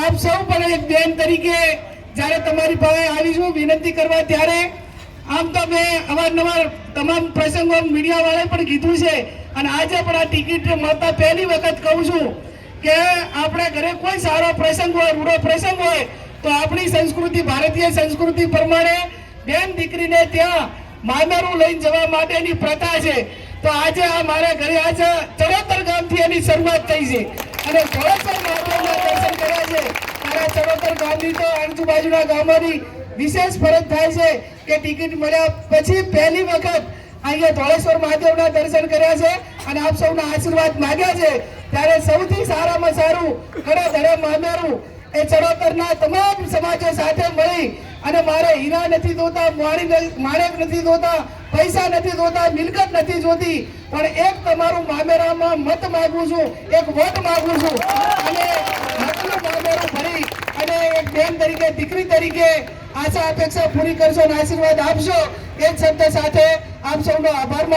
આપ સૌ પણ એક બેન તરીકે જ્યારે તમારી પાસે આવીશું વિનંતી કરવા ત્યારે આમ તો મેં અવારનવાર તમામ પ્રસંગો મીડિયા વાળાએ પણ કીધું છે અને આજે પણ આ ટિકિટ મળતા પહેલી વખત કહું છું કે આપણા ઘરે કોઈ સારો પ્રસંગ હોય રૂડો પ્રસંગ હોય, તો આપણી સંસ્કૃતિ, ભારતીય સંસ્કૃતિ પ્રમાણે બેન દીકરીને ત્યાં માનરું લઈને જવા માટેની પ્રથા છે. તો આજે આ મારા ઘરે આજે ચરોતર ગામથી એની શરૂઆત થઈ છે. અને ધોળેશ્વર મહાદેવના દર્શન કર્યા છે મારા ચરોતર ગામની આજુબાજુના ગામોની વિશેષ ફરજ થાય છે કે ટિકિટ મળ્યા પછી પહેલી વખત અહીંયા ધોળેશ્વર મહાદેવના દર્શન કર્યા છે અને આપ સૌના આશીર્વાદ માગ્યા છે. ત્યારે સૌથી સારામાં સારું ઘણા ધડે મામેરું એ ચરોતરના તમામ સમાજો સાથે મળી અને મારે હીરા નથી જોતા માણી માણેક નથી જોતા પૈસા નથી જોતા મિલકત નથી જોતી, પણ એક તમારું મામેરામાં મત માગું છું, એક વોટ માગું છું. અને મતનું મામેરું ભરી અને એક બેન દીકરી તરીકે આશા અપેક્ષા પૂરી કરશો અને આશીર્વાદ આપશો એ શબ્દ સાથે આપ સૌનો આભાર